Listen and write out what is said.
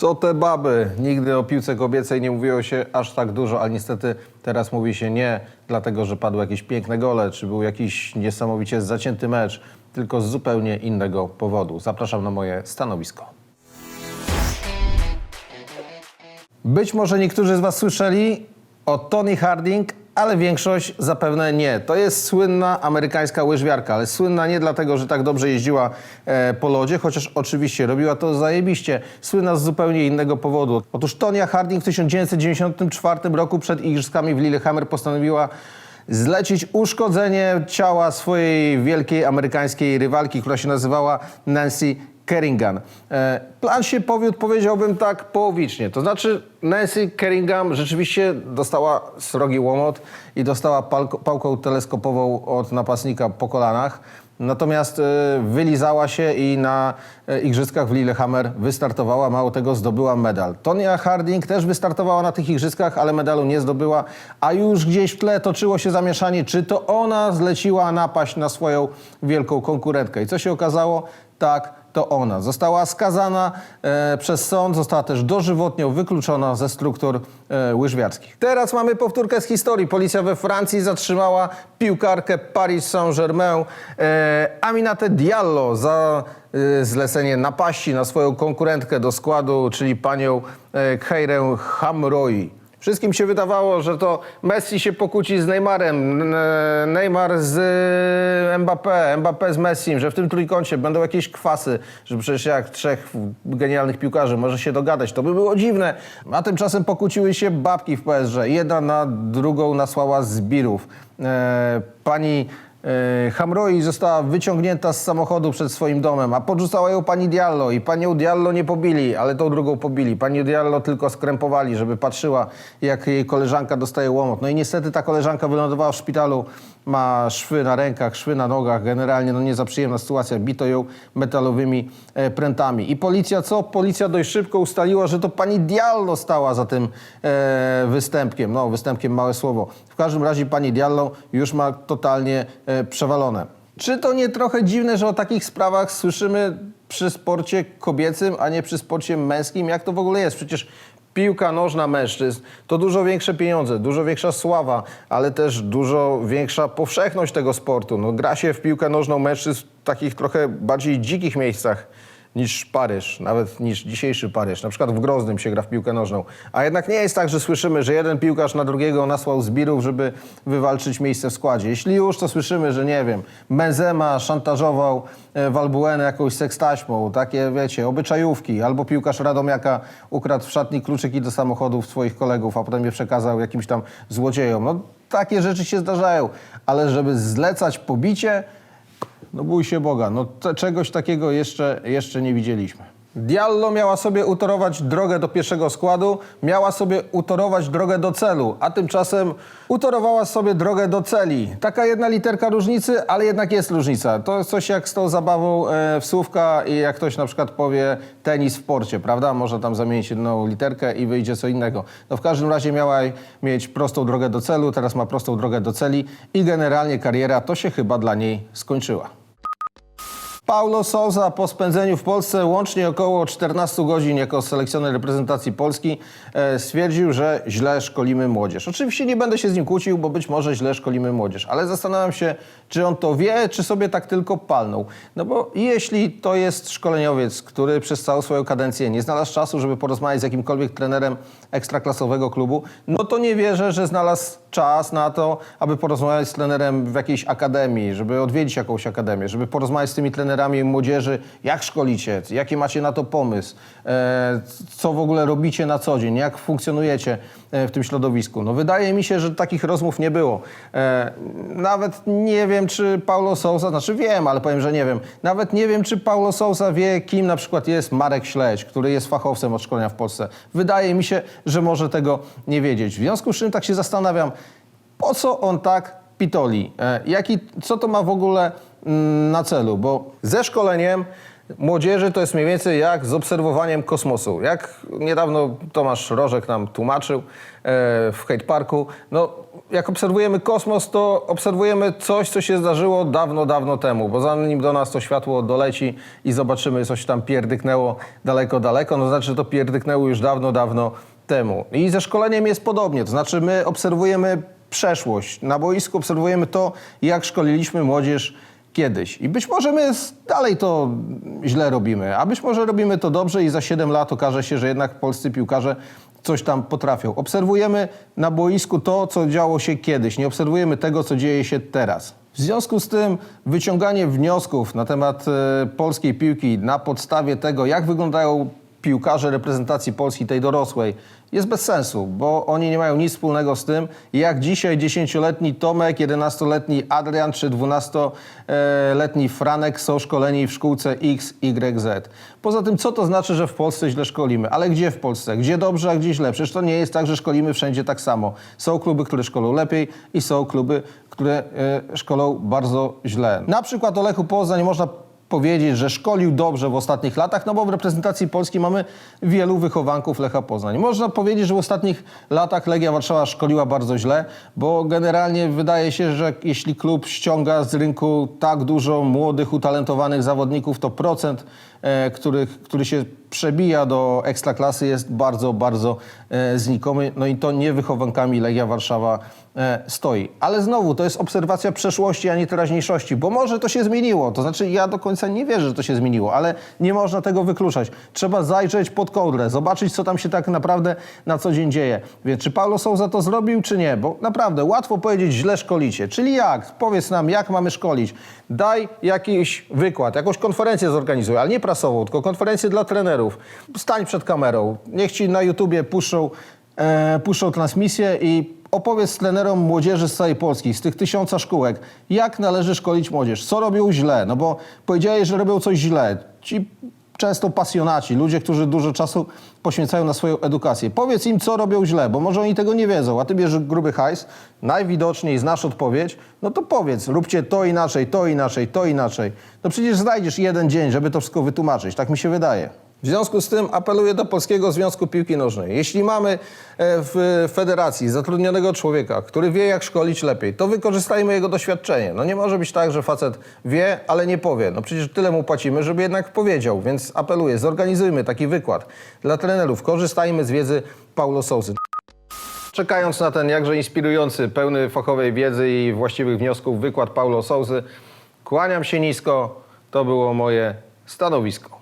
Co te baby? Nigdy o piłce kobiecej nie mówiło się aż tak dużo, ale niestety teraz mówi się nie dlatego, że padły jakieś piękne gole, czy był jakiś niesamowicie zacięty mecz, tylko z zupełnie innego powodu. Zapraszam na moje stanowisko. Być może niektórzy z Was słyszeli o Tony Harding, ale większość zapewne nie. To jest słynna amerykańska łyżwiarka, ale słynna nie dlatego, że tak dobrze jeździła e, po lodzie, chociaż oczywiście robiła to zajebiście. Słynna z zupełnie innego powodu. Otóż Tonya Harding w 1994 roku przed Igrzyskami w Lillehammer postanowiła zlecić uszkodzenie ciała swojej wielkiej amerykańskiej rywalki, która się nazywała Nancy Kerrigan. E, Plan się powiódł, powiedziałbym tak, połowicznie. To znaczy Nancy Kerrigan rzeczywiście dostała srogi łomot i dostała pałką teleskopową od napastnika po kolanach. Natomiast e, wylizała się i na e, igrzyskach w Lillehammer wystartowała. Mało tego, zdobyła medal. Tonya Harding też wystartowała na tych igrzyskach, ale medalu nie zdobyła. A już gdzieś w tle toczyło się zamieszanie, czy to ona zleciła napaść na swoją wielką konkurentkę. I co się okazało? Tak, to ona. Została skazana e, przez sąd, została też dożywotnio wykluczona ze struktur e, łyżwiarskich. Teraz mamy powtórkę z historii. Policja we Francji zatrzymała piłkarkę Paris Saint-Germain e, Aminatę Diallo za e, zlecenie napaści na swoją konkurentkę do składu, czyli panią e, Kheirę Hamroi. Wszystkim się wydawało, że to Messi się pokłóci z Neymarem, Neymar z e, Mbappé, Mbappé z Messim, że w tym trójkącie będą jakieś kwasy, że przecież jak trzech genialnych piłkarzy może się dogadać, to by było dziwne. A tymczasem pokłóciły się babki w PSG. Jedna na drugą nasłała zbirów. E, pani Hamroi została wyciągnięta z samochodu przed swoim domem, a podrzucała ją pani Diallo i panią Diallo nie pobili, ale tą drugą pobili. Pani Diallo tylko skrępowali, żeby patrzyła, jak jej koleżanka dostaje łomot. No i niestety ta koleżanka wylądowała w szpitalu, ma szwy na rękach, szwy na nogach, generalnie no nie za przyjemna sytuacja, bito ją metalowymi e, prętami. I policja co? Policja dość szybko ustaliła, że to pani Diallo stała za tym e, występkiem. No, występkiem małe słowo. W każdym razie pani Diallo już ma totalnie e, przewalone. Czy to nie trochę dziwne, że o takich sprawach słyszymy przy sporcie kobiecym, a nie przy sporcie męskim? Jak to w ogóle jest? Przecież piłka nożna mężczyzn to dużo większe pieniądze, dużo większa sława, ale też dużo większa powszechność tego sportu. No, gra się w piłkę nożną mężczyzn w takich trochę bardziej dzikich miejscach niż Paryż, nawet niż dzisiejszy Paryż. Na przykład w Groznym się gra w piłkę nożną. A jednak nie jest tak, że słyszymy, że jeden piłkarz na drugiego nasłał zbirów, żeby wywalczyć miejsce w składzie. Jeśli już, to słyszymy, że nie wiem, Benzema szantażował e, Valbuenę jakąś sekstaśmą, takie wiecie, obyczajówki, albo piłkarz Radomiaka ukradł w szatni kluczyki do samochodów swoich kolegów, a potem je przekazał jakimś tam złodziejom. No takie rzeczy się zdarzają, ale żeby zlecać pobicie, no bój się Boga, no czegoś takiego jeszcze, jeszcze nie widzieliśmy. Diallo miała sobie utorować drogę do pierwszego składu, miała sobie utorować drogę do celu, a tymczasem utorowała sobie drogę do celi. Taka jedna literka różnicy, ale jednak jest różnica. To jest coś jak z tą zabawą e, w słówka i jak ktoś na przykład powie tenis w porcie, prawda? Można tam zamienić jedną literkę i wyjdzie co innego. No w każdym razie miała mieć prostą drogę do celu, teraz ma prostą drogę do celi i generalnie kariera to się chyba dla niej skończyła. Paulo Sousa po spędzeniu w Polsce łącznie około 14 godzin jako selekcjoner reprezentacji Polski e, stwierdził, że źle szkolimy młodzież. Oczywiście nie będę się z nim kłócił, bo być może źle szkolimy młodzież, ale zastanawiam się, czy on to wie, czy sobie tak tylko palnął. No bo jeśli to jest szkoleniowiec, który przez całą swoją kadencję nie znalazł czasu, żeby porozmawiać z jakimkolwiek trenerem ekstraklasowego klubu, no to nie wierzę, że znalazł czas na to, aby porozmawiać z trenerem w jakiejś akademii, żeby odwiedzić jakąś akademię, żeby porozmawiać z tymi trenerami młodzieży, jak szkolicie, jaki macie na to pomysł, e, co w ogóle robicie na co dzień, jak funkcjonujecie e, w tym środowisku. No wydaje mi się, że takich rozmów nie było. E, nawet nie wiem, czy Paulo Sousa, znaczy wiem, ale powiem, że nie wiem. Nawet nie wiem, czy Paulo Sousa wie, kim na przykład jest Marek Śledź, który jest fachowcem od szkolenia w Polsce. Wydaje mi się, że może tego nie wiedzieć. W związku z czym tak się zastanawiam, po co on tak pitoli? Jaki, co to ma w ogóle na celu? Bo ze szkoleniem młodzieży to jest mniej więcej jak z obserwowaniem kosmosu. Jak niedawno Tomasz Rożek nam tłumaczył e, w Hate Parku, no jak obserwujemy kosmos, to obserwujemy coś, co się zdarzyło dawno, dawno temu, bo zanim do nas to światło doleci i zobaczymy, coś tam pierdyknęło daleko, daleko, no znaczy, że to pierdyknęło już dawno, dawno temu. I ze szkoleniem jest podobnie, to znaczy my obserwujemy przeszłość. Na boisku obserwujemy to, jak szkoliliśmy młodzież kiedyś. I być może my dalej to źle robimy, a być może robimy to dobrze i za 7 lat okaże się, że jednak polscy piłkarze coś tam potrafią. Obserwujemy na boisku to, co działo się kiedyś, nie obserwujemy tego, co dzieje się teraz. W związku z tym wyciąganie wniosków na temat e, polskiej piłki na podstawie tego, jak wyglądają piłkarze reprezentacji Polski, tej dorosłej, jest bez sensu, bo oni nie mają nic wspólnego z tym, jak dzisiaj 10-letni Tomek, 11-letni Adrian czy 12-letni Franek są szkoleni w szkółce X, Y, Z. Poza tym, co to znaczy, że w Polsce źle szkolimy? Ale gdzie w Polsce? Gdzie dobrze, a gdzie źle? Przecież to nie jest tak, że szkolimy wszędzie tak samo. Są kluby, które szkolą lepiej i są kluby, które e, szkolą bardzo źle. Na przykład o Lechu Poznań można powiedzieć, że szkolił dobrze w ostatnich latach, no bo w reprezentacji Polski mamy wielu wychowanków Lecha Poznań. Można powiedzieć, że w ostatnich latach Legia Warszawa szkoliła bardzo źle, bo generalnie wydaje się, że jeśli klub ściąga z rynku tak dużo młodych, utalentowanych zawodników, to procent, e, których, który się przebija do ekstraklasy jest bardzo, bardzo e, znikomy. No i to nie wychowankami Legia Warszawa e, stoi. Ale znowu, to jest obserwacja przeszłości, a nie teraźniejszości, bo może to się zmieniło. To znaczy, ja do końca nie wierzę, że to się zmieniło, ale nie można tego wykluczać. Trzeba zajrzeć pod kołdrę, zobaczyć, co tam się tak naprawdę na co dzień dzieje. Więc czy Paulo Souza to zrobił, czy nie? Bo naprawdę łatwo powiedzieć, źle szkolicie. Czyli jak? Powiedz nam, jak mamy szkolić. Daj jakiś wykład, jakąś konferencję zorganizuj, ale nie prasową, tylko konferencję dla trenerów. Stań przed kamerą, niech ci na YouTubie puszczą, e, puszczą transmisję i opowiedz trenerom młodzieży z całej Polski, z tych tysiąca szkółek, jak należy szkolić młodzież, co robią źle, no bo powiedziałeś, że robią coś źle. Ci często pasjonaci, ludzie, którzy dużo czasu poświęcają na swoją edukację. Powiedz im, co robią źle, bo może oni tego nie wiedzą, a ty bierzesz gruby hajs, najwidoczniej znasz odpowiedź, no to powiedz, róbcie to inaczej, to inaczej, to inaczej. No przecież znajdziesz jeden dzień, żeby to wszystko wytłumaczyć, tak mi się wydaje. W związku z tym apeluję do Polskiego Związku Piłki Nożnej. Jeśli mamy e, w federacji zatrudnionego człowieka, który wie, jak szkolić lepiej, to wykorzystajmy jego doświadczenie. No nie może być tak, że facet wie, ale nie powie. No przecież tyle mu płacimy, żeby jednak powiedział. Więc apeluję, zorganizujmy taki wykład dla trenerów. Korzystajmy z wiedzy Paulo Sousy. Czekając na ten jakże inspirujący, pełny fachowej wiedzy i właściwych wniosków wykład Paulo Sousy, kłaniam się nisko. To było moje stanowisko.